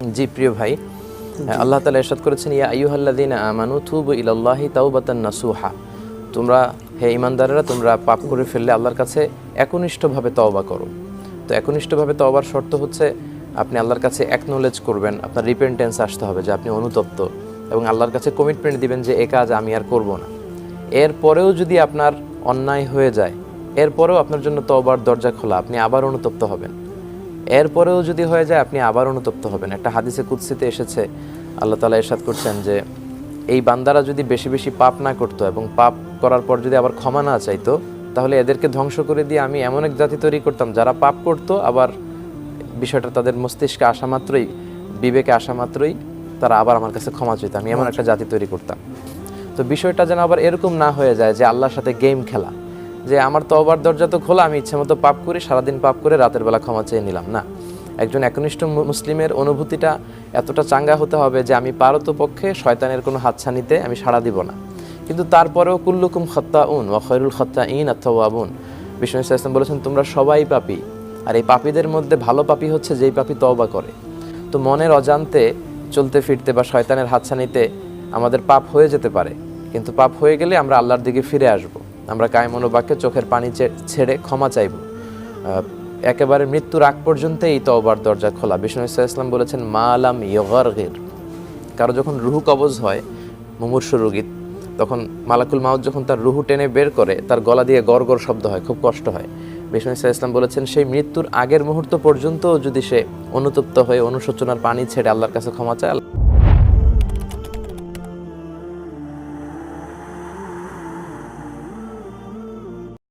জি প্রিয় ভাই আল্লাহ তালা এরশাদ করেছেন ইয়া আইয়ুহাল্লাদিন আমানু থুবু ইলাল্লাহি তাওবাতান নাসুহা। তোমরা হে ইমানদারেরা তোমরা পাপ করে ফেললে আল্লাহর কাছে একনিষ্ঠভাবে তওবা করো। তো একনিষ্ঠভাবে তওবার শর্ত হচ্ছে আপনি আল্লাহর কাছে অ্যাকনোলেজ করবেন আপনার রিপেন্টেন্স আসতে হবে যে আপনি অনুতপ্ত এবং আল্লাহর কাছে কমিটমেন্ট দিবেন যে এ কাজ আমি আর করব না। এরপরেও যদি আপনার অন্যায় হয়ে যায় এরপরেও আপনার জন্য তওবার দরজা খোলা আপনি আবার অনুতপ্ত হবেন। এরপরেও যদি হয়ে যায়, আপনি আবার অনুতপ্ত হবেন। একটা হাদিসে কুৎসিতে এসেছে, আল্লাহ তালা এরশাদ করছেন যে, এই বান্দারা যদি বেশি বেশি পাপ না করতো এবং পাপ করার পর যদি আবার ক্ষমা না চাইতো, তাহলে এদেরকে ধ্বংস করে দিয়ে আমি এমন এক জাতি তৈরি করতাম, যারা পাপ করতো, আবার বিষয়টা তাদের মস্তিষ্কে আসা মাত্রই, বিবেকে আসা মাত্রই, তারা আবার আমার কাছে ক্ষমা চাইতো, আমি এমন একটা জাতি তৈরি করতাম। তো বিষয়টা যেন আবার এরকম না হয়ে যায় যে, আল্লাহর সাথে গেম খেলা। যে আমার তওবার দরজা তো খোলা, আমি ইচ্ছে মতো পাপ করি, সারাদিন পাপ করে রাতের বেলা ক্ষমা চেয়ে নিলাম। না, একজন একনিষ্ঠ মুসলিমের অনুভূতিটা এতটা চাঙ্গা হতে হবে যে আমি পারত পক্ষে শয়তানের কোনো হাতছানিতে আমি সাড়া দিব না। কিন্তু তারপরেও কুল্লুকুম খত্তা উন ওয়া খৈরুল খত্তা ইন আবুন বিষ্ণু ইসলাম বলেছেন, তোমরা সবাই পাপি, আর এই পাপীদের মধ্যে ভালো পাপি হচ্ছে যেই পাপি তওবা করে। তো মনের অজান্তে চলতে ফিরতে বা শয়তানের হাতছানিতে আমাদের পাপ হয়ে যেতে পারে। কিন্তু পাপ হয়ে গেলে আমরা আল্লাহর দিকে ফিরে আসব। আমরা কায় মনোবাক্যে চোখের পানি ছেড়ে ক্ষমা চাইব। একেবারে মৃত্যুর আগ পর্যন্ত এই তওবার দরজা খোলা। বিষ্ণু ইসলাম বলেছেন, মা আলাম ইয়গর কারও যখন রুহু কবজ হয়, মুমূর্ষ রোগী, তখন মালাকুল মাউদ যখন তার রুহু টেনে বের করে, তার গলা দিয়ে গড় গড় শব্দ হয়, খুব কষ্ট হয়। বিষ্ণু ইসা ইসলাম বলেছেন, সেই মৃত্যুর আগের মুহূর্ত পর্যন্ত যদি সে অনুতপ্ত হয়ে অনুশোচনার পানি ছেড়ে আল্লাহর কাছে ক্ষমা চায়